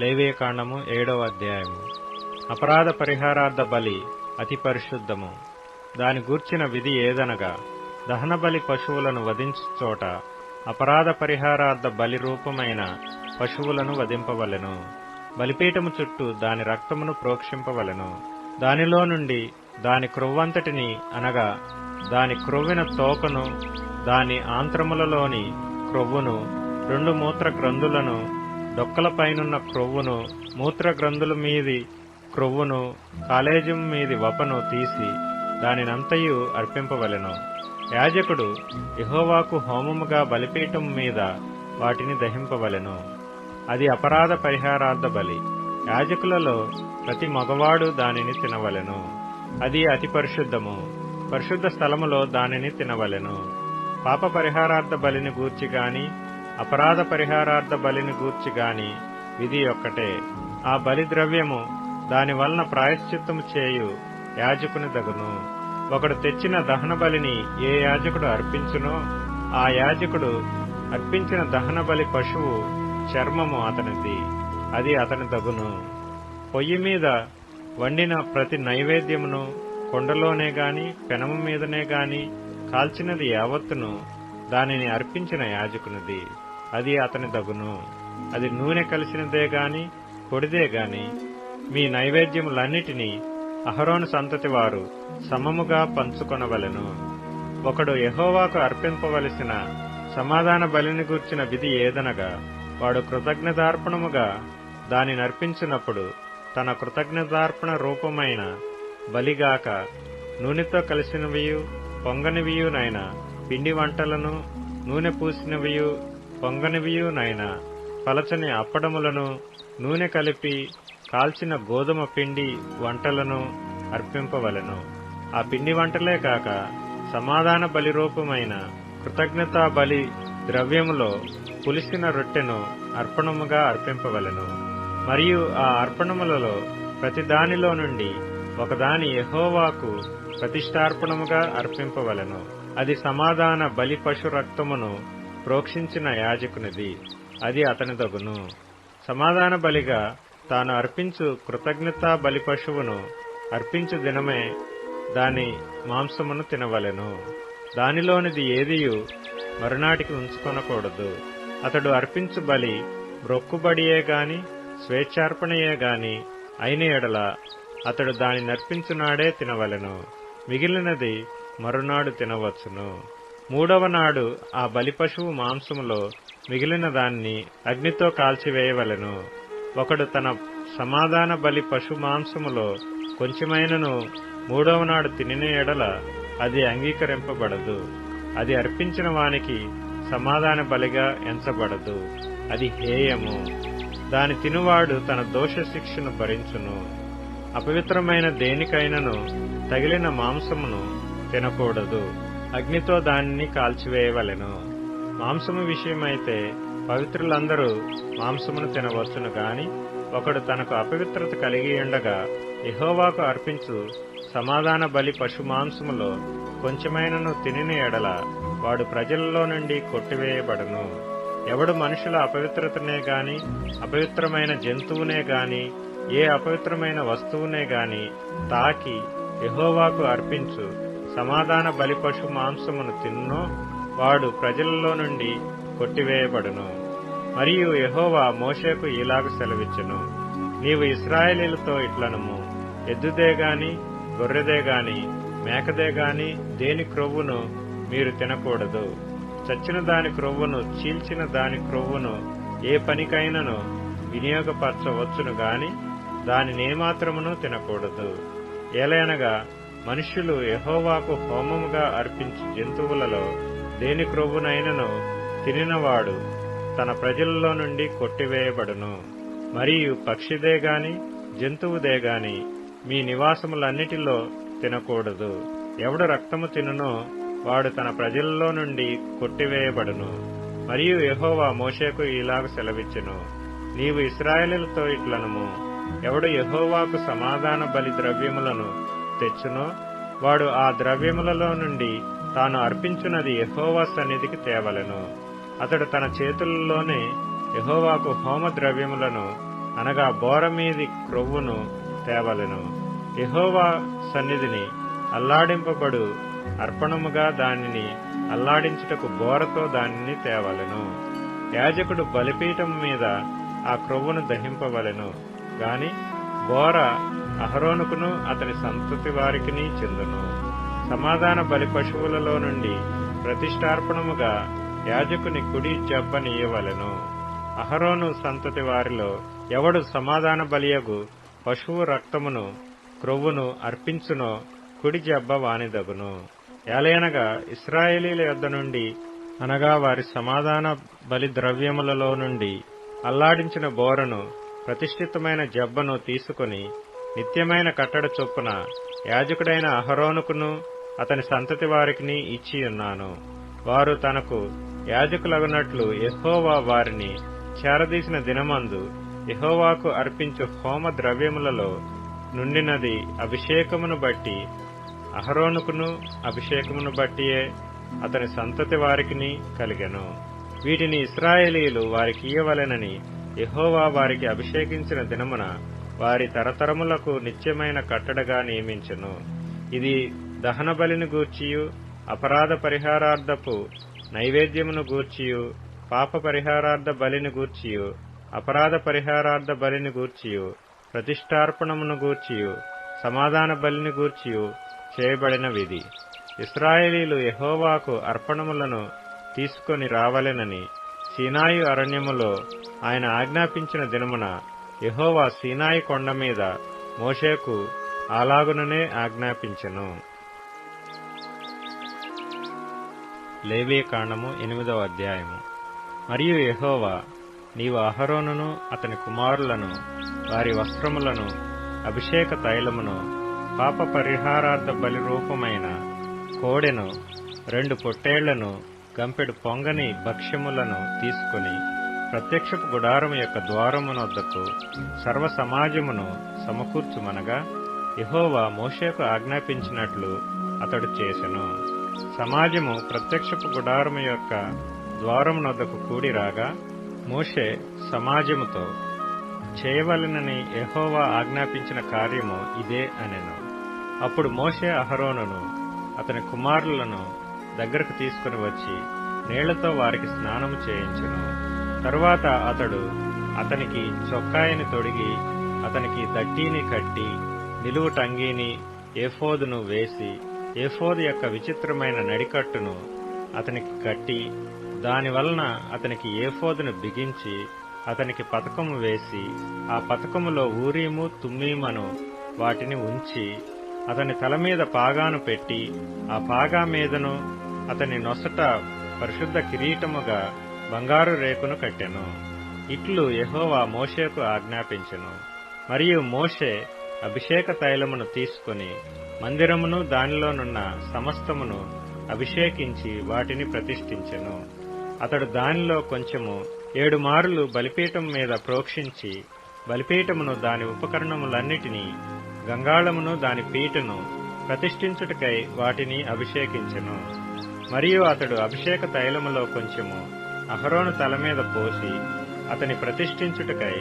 లేవేకాండము ఏడవ అధ్యాయము. అపరాధ పరిహారార్థ బలి అతి పరిశుద్ధము. దాని గూర్చిన విధి ఏదనగా దహన బలి పశువులను వధించు చోట అపరాధ పరిహారార్థ బలి రూపమైన పశువులను వధింపవలెను. బలిపీఠము చుట్టూ దాని రక్తమును ప్రోక్షింపవలెను. దానిలో నుండి దాని క్రొవ్వంతటిని అనగా దాని క్రొవ్విన తోకను దాని ఆంత్రములలోని క్రొవ్వును రెండు మూత్ర గ్రంథులను డొక్కలపైనున్న క్రొవ్వును మూత్ర గ్రంథుల మీది క్రొవ్వును కాలేజం మీది వపను తీసి దానినంతయు అర్పింపవలెను. యాజకుడు యహోవాకు హోమముగా బలిపీఠం మీద వాటిని దహింపవలెను. అది అపరాధ పరిహారార్థ బలి. యాజకులలో ప్రతి మగవాడు దానిని తినవలెను. అది అతి పరిశుద్ధము. పరిశుద్ధ స్థలములో దానిని తినవలెను. పాప పరిహారార్థ బలిని గూర్చి గాని అపరాధ పరిహారార్థ బలిని గూర్చి గాని విధి ఒక్కటే. ఆ బలి ద్రవ్యము దాని వలన ప్రాయశ్చిత్తము చేయు యాజకుని దగును. ఒకడు తెచ్చిన దహన బలిని ఏ యాజకుడు అర్పించునో ఆ యాజకుడు అర్పించిన దహన బలి పశువు చర్మము అతనిది. అది అతని దగును. పొయ్యి మీద వండిన ప్రతి నైవేద్యమును కొండలోనే గాని పెనము మీదనే గాని కాల్చినది యావత్తును దానిని అర్పించిన యాజకునిది. అది అతని తగును అది నూనె కలిసినదే గాని పొడిదే గాని మీ నైవేద్యములన్నిటినీ అహరోను సంతతి వారు సమముగా పంచుకొనవలెను. ఒకడు యహోవాకు అర్పింపవలసిన సమాధాన బలిని గూర్చిన విధి ఏదనగా వాడు కృతజ్ఞతార్పణముగా దానిని అర్పించినప్పుడు తన కృతజ్ఞతార్పణ రూపమైన బలిగాక నూనెతో కలిసినవియు పొంగనివియునైన పిండి వంటలను నూనె పూసినవియు పొంగనివియునైన పలచని అప్పడములను నూనె కలిపి కాల్చిన గోధుమ పిండి వంటలను అర్పింపవలెను. ఆ పిండి వంటలే కాక సమాధాన బలి రూపమైన కృతజ్ఞతా బలి ద్రవ్యములో పులిసిన రొట్టెను అర్పణముగా అర్పింపవలెను. మరియు ఆ అర్పణములలో ప్రతిదానిలో నుండి ఒకదాని యహోవాకు ప్రతిష్టార్పణముగా అర్పింపవలెను. అది సమాధాన బలి పశు రక్తమును ప్రోక్షించిన యాజకునిది అది అతని దగును సమాధాన బలిగా తాను అర్పించు కృతజ్ఞతా బలి పశువును అర్పించు దినమే దాని మాంసమును తినవలెను. దానిలోనిది ఏదియు మరునాటికి ఉంచుకొనకూడదు. అతడు అర్పించు బలి బ్రొక్కుబడియే గాని స్వేచ్ఛార్పణయే గాని అయిన ఎడల అతడు దాని నర్పించునాడే తినవలెను. మిగిలినది మరునాడు తినవచ్చును. మూడవ నాడు ఆ బలి పశువు మాంసములో మిగిలిన దాన్ని అగ్నితో కాల్చివేయవలెను. ఒకడు తన సమాధాన బలి పశు మాంసములో కొంచెమైనను మూడవ నాడు తినిన ఎడల అది అంగీకరింపబడదు. అది అర్పించిన వానికి సమాధాన బలిగా ఎంచబడదు. అది హేయము. దాని తినువాడు తన దోష శిక్షను భరించును. అపవిత్రమైన దేనికైనను తగిలిన మాంసమును తినకూడదు. అగ్నితో దానిని కాల్చివేయవలెను. మాంసము విషయమైతే పవిత్రులందరూ మాంసమును తినవచ్చును గాని ఒకడు తనకు అపవిత్రత కలిగి ఉండగా ఇహోవాకు అర్పించు సమాధాన బలి పశు మాంసములో కొంచెమైనను తినిన ఎడల వాడు ప్రజలలో నుండి కొట్టివేయబడును. ఎవడు మనుషుల అపవిత్రతనే గాని అపవిత్రమైన జంతువునే గాని ఏ అపవిత్రమైన వస్తువునే గాని తాకి ఎహోవాకు అర్పించు. సమాధాన బలి పశు మాంసమును తిన్ను వాడు ప్రజలలో నుండి కొట్టివేయబడును. మరియు యహోవా మోషేకు ఇలాగ సెలవిచ్చును నీవు ఇస్రాయేలీలతో ఇట్లనము. ఎద్దుదే గాని గొర్రెదే గాని మేకదే గాని దేని క్రొవ్వును మీరు తినకూడదు. చచ్చిన దాని క్రొవ్వును చీల్చిన దాని క్రొవ్వును ఏ పనికైనను వినియోగపరచవచ్చును గాని దానినేమాత్రమును తినకూడదు. ఏలయనగా మనుష్యులు యహోవాకు హోమముగా అర్పించు జంతువులలో దేని క్రొవ్వునైనను తినినవాడు తన ప్రజలలో నుండి కొట్టివేయబడును. మరియు పక్షిదే గాని జంతువుదే గాని మీ నివాసములన్నిటిలో తినకూడదు. ఎవడు రక్తము తినునో వాడు తన ప్రజలలో నుండి కొట్టివేయబడును. మరియు యహోవా మోషేకు ఇలాగ సెలవిచ్చును. నీవు ఇస్రాయేలులతో ఇట్లనము. ఎవడు యహోవాకు సమాధాన బలి ద్రవ్యములను తెచ్చునో? వాడు ఆ ద్రవ్యములలో నుండి తాను అర్పించున్నది యహోవా సన్నిధికి తేవలెను. అతడు తన చేతులలోనే యహోవాకు హోమ ద్రవ్యములను అనగా బోర మీది క్రొవ్వును తేవలెను. యహోవా సన్నిధిని అల్లాడింపబడు అర్పణముగా దానిని అల్లాడించుటకు బోరతో దానిని తేవలెను. యాజకుడు బలిపీఠం మీద ఆ క్రొవ్వును దహింపవలెను. గాని బోర అహరోనుకును అతని సంతతి వారికిని చెందును. సమాధాన బలి పశువులలో నుండి ప్రతిష్టార్పణముగా యాజకుని కుడి జబ్బనీయవలెను అహరోను సంతతి వారిలో ఎవడు సమాధాన బలియగు పశువు రక్తమును క్రొవ్వును అర్పించునో కుడి జబ్బ వానిదగును. ఏలయనగా ఇస్రాయేలీల యొద్ద నుండి అనగా వారి సమాధాన బలి ద్రవ్యములలో నుండి అల్లాడించిన బోరను ప్రతిష్ఠితమైన జబ్బను తీసుకుని నిత్యమైన కట్టడ చొప్పున యాజకుడైన అహరోనుకును అతని సంతతి వారికిని ఇచ్చి ఉన్నాను. వారు తనకు యాజకులగునట్లు ఎహోవా వారిని చేరదీసిన దినమందు యెహోవాకు అర్పించు హోమ ద్రవ్యములలో నుండినది అభిషేకమును బట్టి అహరోనుకును అభిషేకమును బట్టియే అతని సంతతి వారికిని కలిగెను. వీటిని ఇస్రాయేలీలు వారికి ఇయ్యవలెనని ఎహోవా వారికి అభిషేకించిన దినమున వారి తరతరములకు నిత్యమైన కట్టడగా నియమించెను. ఇది దహన బలిని గూర్చియు అపరాధ పరిహారార్థపు నైవేద్యమును గూర్చియు పాప పరిహారార్థ బలిని గూర్చియు అపరాధ పరిహారార్థ బలిని గూర్చియు ప్రతిష్టార్పణమును గూర్చియు సమాధాన బలిని గూర్చియు చేయబడిన విధి. ఇస్రాయేలీలు ఎహోవాకు అర్పణములను తీసుకొని రావలెనని సీనాయు అరణ్యములో ఆయన ఆజ్ఞాపించిన దినమున యహోవా సీనాయి కొండ మీద మోషేకు అలాగుననే ఆజ్ఞాపించెను. లేవీకాండము ఎనిమిదవ అధ్యాయము. మరియు యహోవా నీవు అహరోనును అతని కుమారులను వారి వస్త్రములను అభిషేక తైలమును పాప పరిహారార్థ బలి రూపమైన కోడెను రెండు పొట్టేళ్ళను గంపెడు పొంగని భక్ష్యములను తీసుకుని ప్రత్యక్షపు గుడారము యొక్క ద్వారమునొద్దకు సర్వ సమాజమును సమకూర్చుమనగా యెహోవా మోషేకు ఆజ్ఞాపించినట్లు అతడు చేసెను. సమాజము ప్రత్యక్షపు గుడారము యొక్క ద్వారమునొద్దకు కూడి రాగా మోషే సమాజముతో చేయవలెనని ఎహోవా ఆజ్ఞాపించిన కార్యము ఇదే అనెను. అప్పుడు మోషే అహరోనును అతని కుమారులను దగ్గరకు తీసుకుని వచ్చి నీళ్ళతో వారికి స్నానము చేయించను. తరువాత అతడు అతనికి చొక్కాయిని తొడిగి అతనికి దట్టీని కట్టి నిలువు టంగీని ఏఫోదును వేసి ఏఫోదు యొక్క విచిత్రమైన నడికట్టును అతనికి కట్టి దాని వలన అతనికి ఏఫోదును బిగించి అతనికి పథకము వేసి ఆ పథకములో ఊరీము తుమ్మీమను వాటిని ఉంచి అతని తల మీద పాగాను పెట్టి ఆ పాగా మీదను అతని నొసట పరిశుద్ధ కిరీటముగా బంగారు రేకును కట్టెను. ఇట్లు యహోవా మోషేకు ఆజ్ఞాపించెను. మరియు మోషే అభిషేక తైలమును తీసుకుని మందిరమును దానిలోనున్న సమస్తమును అభిషేకించి వాటిని ప్రతిష్ఠించెను. అతడు దానిలో కొంచెము ఏడు మారులు బలిపీఠం మీద ప్రోక్షించి బలిపీఠమును దాని ఉపకరణములన్నిటినీ గంగాళమును దాని పీటను ప్రతిష్ఠించుటకై వాటిని అభిషేకించెను. మరియు అతడు అభిషేక తైలములో కొంచెము అహరోను తల మీద పోసి అతని ప్రతిష్ఠించుటకై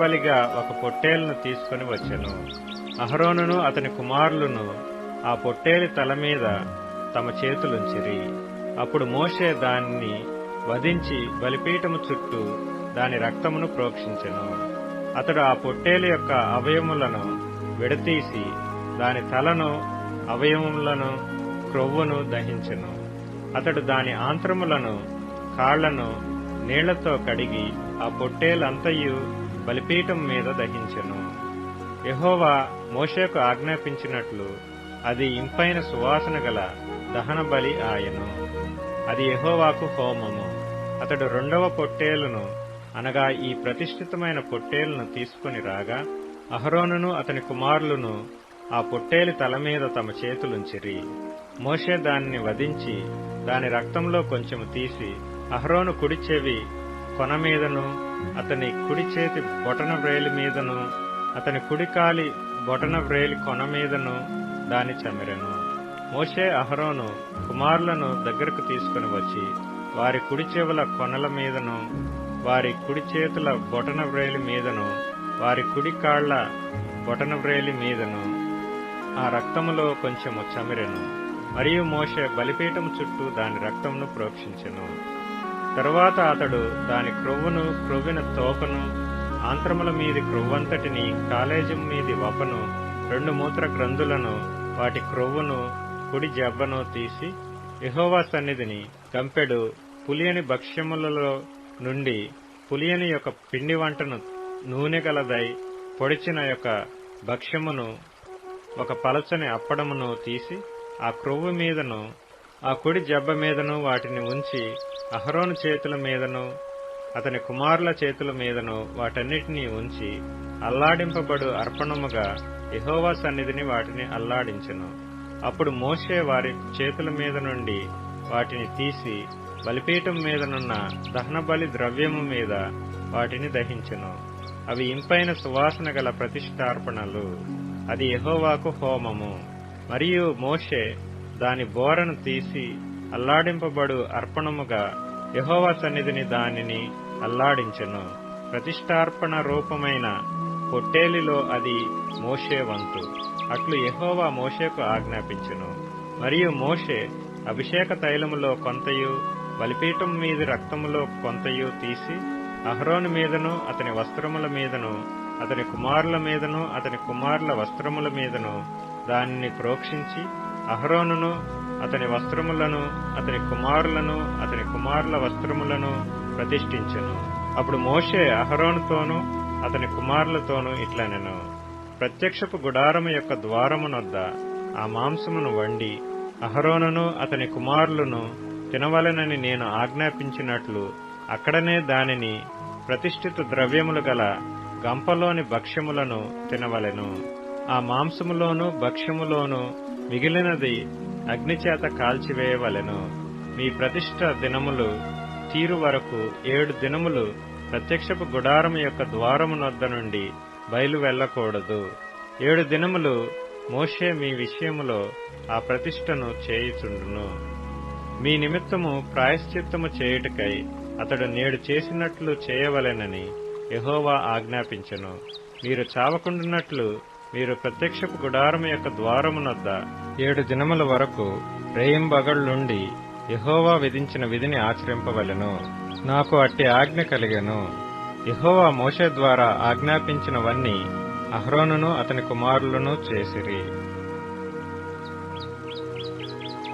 బలిగా ఒక పొట్టేలును తీసుకుని వచ్చెను. అహరోనును అతని కుమారులను ఆ పొట్టేలి తల మీద తమ చేతులుంచిరి. అప్పుడు మోషే దాన్ని వధించి బలిపీఠము చుట్టూ దాని రక్తమును ప్రోక్షించెను. అతడు ఆ పొట్టేలు యొక్క అవయములను విడతీసి దాని తలను అవయవములను క్రొవ్వును దహించెను. అతడు దాని ఆంత్రములను కాళ్ళను నీళ్ళతో కడిగి ఆ పొట్టేలంతయు బలిపీఠం మీద దహించెను. యహోవా మోషేకు ఆజ్ఞాపించినట్లు అది ఇంపైన సువాసన గల దహన బలి ఆయను. అది యహోవాకు హోమము. అతడు రెండవ పొట్టేలును అనగా ఈ ప్రతిష్ఠితమైన పొట్టేలును తీసుకుని రాగా అహరోనును అతని కుమారులను ఆ పొట్టేలి తల మీద తమ చేతులుంచిరి. మోషే దానిని వధించి దాని రక్తంలో కొంచెము తీసి అహరోను కుడి చెవి కొన మీదను అతని కుడి చేతి బొటన వ్రేలి మీదను అతని కుడికాలి బొటన వ్రేలి కొన మీదను దాని చమిరెను మోషే అహరోను కుమారులను దగ్గరకు తీసుకుని వచ్చి వారి కుడి చెవుల కొనల మీదను వారి కుడి చేతుల బొటన వ్రేలి మీదను వారి కుడి కాళ్ళ బొటన వ్రేలి మీదను ఆ రక్తములో కొంచెము చమిరెను మరియు మోషే బలిపీఠం చుట్టూ దాని రక్తమును ప్రోక్షించెను. తరువాత అతడు దాని క్రొవ్వును క్రొవ్విన తోకను ఆంత్రముల మీది క్రొవ్వంతటిని కాలేజం మీది వపను రెండు మూత్ర గ్రంథులను వాటి క్రొవ్వును కుడి జబ్బను తీసి యహోవా సన్నిధిని గంపెడు పులియని భక్ష్యములలో నుండి పులియని యొక్క పిండి వంటను నూనె గలదై పొడిచిన యొక్క భక్ష్యమును ఒక పలచని అప్పడమును తీసి ఆ క్రొవ్వు మీదను ఆ కుడి జబ్బ మీదను వాటిని ఉంచి అహరోను చేతుల మీదను అతని కుమారుల చేతుల మీదను వాటన్నిటినీ ఉంచి అల్లాడింపబడు అర్పణముగా యహోవా సన్నిధిని వాటిని అల్లాడించెను. అప్పుడు మోషే వారి చేతుల మీద నుండి వాటిని తీసి బలిపీఠం మీదనున్న దహనబలి ద్రవ్యము మీద వాటిని దహించెను. అవి ఇంపైన సువాసన గల ప్రతిష్టార్పణలు అది యహోవాకు హోమము. మరియు మోషే దాని బోరను తీసి అల్లాడింపబడు అర్పణముగా యహోవా సన్నిధిని దానిని అల్లాడించెను. ప్రతిష్టార్పణ రూపమైన పొట్టేలిలో అది మోషే వంతు అట్లు యహోవా మోషేకు ఆజ్ఞాపించెను. మరియు మోషే అభిషేక తైలములో కొంతయు బలిపీఠం మీది రక్తములో కొంతయు తీసి అహరోను మీదను అతని వస్త్రముల మీదను అతని కుమారుల మీదను అతని కుమారుల వస్త్రముల మీదను దానిని ప్రోక్షించి అహరోనును అతని వస్త్రములను అతని కుమారులను అతని కుమారుల వస్త్రములను ప్రతిష్ఠించను. అప్పుడు మోషే అహరోనుతోనూ అతని కుమారులతోనూ ఇట్లనెను. ప్రత్యక్షపు గుడారము యొక్క ద్వారమునొద్ద ఆ మాంసమును వండి అహరోనును అతని కుమారులను తినవలెనని నేను ఆజ్ఞాపించినట్లు అక్కడనే దానిని ప్రతిష్ఠిత ద్రవ్యములు గల గంపలోని భక్ష్యములను తినవలెను. ఆ మాంసములోను భక్ష్యములోను మిగిలినది అగ్నిచేత కాల్చివేయవలెను. మీ ప్రతిష్ట దినములు తీరు వరకు ఏడు దినములు ప్రత్యక్షపు గుడారం యొక్క ద్వారమునొద్ద నుండి బయలు వెళ్ళకూడదు. ఏడు దినములు మోషే మీ విషయములో ఆ ప్రతిష్టను చేయుచుండును. మీ నిమిత్తము ప్రాయశ్చిత్తము చేయుటకై అతడు నేడు చేసినట్లు చేయవలెనని యహోవా ఆజ్ఞాపించెను. మీరు చావకుండునట్లు మీరు ప్రత్యక్షపు గుడారము యొక్క ద్వారమునొద్ద ఏడు దినముల వరకు రేయింబగళ్ళుండి యహోవా విధించిన విధిని ఆచరింపవలెను. నాకు అట్టి ఆజ్ఞ కలిగెను. యహోవా మోషే ద్వారా ఆజ్ఞాపించినవన్నీ అహ్రోనును అతని కుమారులను చేసిరి.